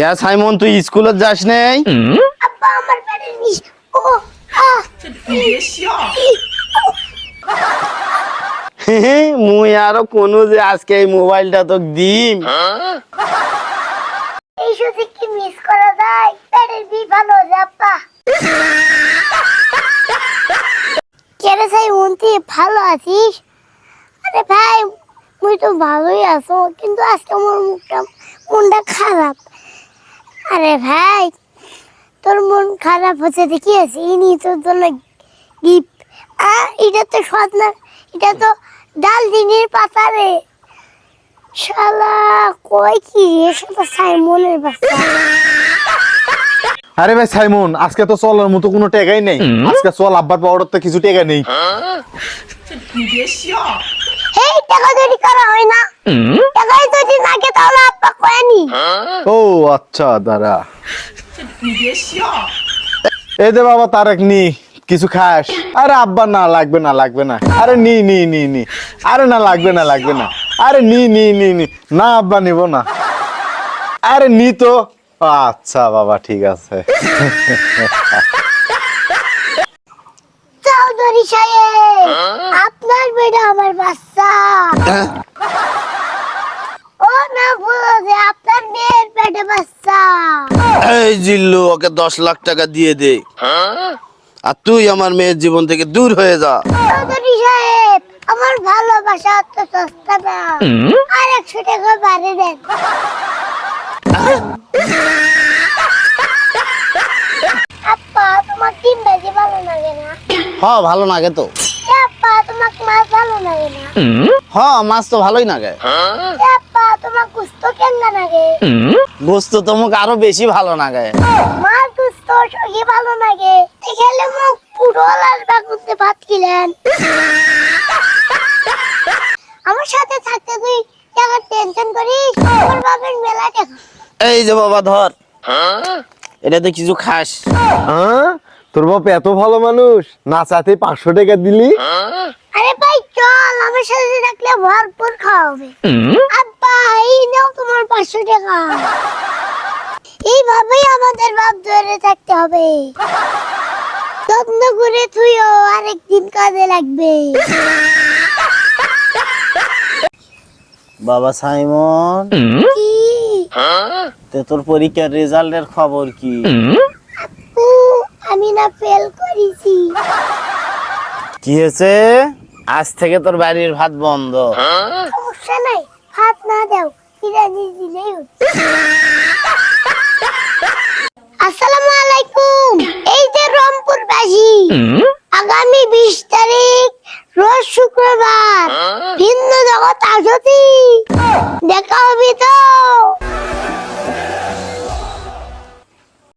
কে Simon তুই স্কুলে যাস নাই? আব্বা আমার পেটের বিষ ও মুই আরও কোনো যে আজকে এই মোবাইলটা তো দিম। এই সুযোগ কি মিস করা যায়? পেটের বিষ ভালো আব্বা। কেরে সাই মন্ত্রী ভালো আছিস? আরে ভাই মুই তো ভালোই আছো কিন্তু আজকে আমার মুখটা মনটা খারাপ। আরে ভাই তোর মন খারাপ হচ্ছে দেখি আছে। ইনি তোর জন্য গিফট আ এটা তো সৎ না এটা তো ডাল দিনের পাতা রে শালা কই কি? রে সাইমনের বাচ্চা। আরে ভাই সাইমন আজকে তো চলার মতো কোনো টেকাই নেই। আজকে চল আব্বার পাওয়ার তো কিছু টেকা নেই। এই টাকা হয় না টাকাই না কে তাহলে আব্বা কয়নি ও আচ্ছা দাঁড়া। এই দে বাবা তারেক নি কিছু খাস। আরে আব্বা না লাগবে না লাগবে না। আরে নি নি নি নি। আরে না লাগবে না লাগবে না। আরে নি নি নি নি। না আব্বা নিব না। আরে নি তো। আচ্ছা বাবা ঠিক আছে। চৌধুরী সাহেব আপনার বেটা আমার বাচ্চা। বলো যে আপনার মেয়ের পেটে বাচ্চা। এই জিল্লু ওকে দশ লাখ টাকা দিয়ে দে। আর তুই আমার মেয়ের জীবন থেকে দূর হয়ে যা। চৌধুরী সাহেব আমার ভালোবাসা তো সস্তা না। আর একশো টাকা বাড়ি দেন। আপা তোমার ডিম ভাজি ভালো লাগে না? ভালো লাগে তো। আপা তোমার মাছ ভালো লাগে না? মাছ তো ভালোই লাগে। তোমার লাগে গোস্ত তো মুখ আরও বেশি ভালো লাগে সহি ভালো লাগে দেখলে মুখ পুরো লাল বাগুতে ভাত আমার সাথে থাকতে তুই টাকার টেনশন করিস? তোর বাপের মেলা টাকা এই যে বাবা ধর। এটাতে কিছু খাস। হ্যাঁ? তোর বাপ এত ভালো মানুষ না চাতে পাঁচশো টাকা দিলি? চল আমার সাথে থাকলে ভরপুর খাওয়াবে। আব্বা এই নাও তোমার পাঁচশো টাকা। এইভাবেই আমাদের বাপ ধরে থাকতে হবে। যত্ন করে থুইও আরেকদিন কাজে লাগবে। বাবা সাইমন কি? তে তোর পরীক্ষার রেজাল্টের খবর কি? আমি না ফেল করেছি। কি হয়েছে? আজ থেকে তোর বাড়ির ভাত বন্ধ। নাই, ভাত না দাও দিলেই আসসালামু আলাইকুম, এই যে রংপুর বাসী আগামী বিশ তারিখ, রোজ শুক্রবার, ভিন্ন জগৎ আসতি। দেখা হবে তো।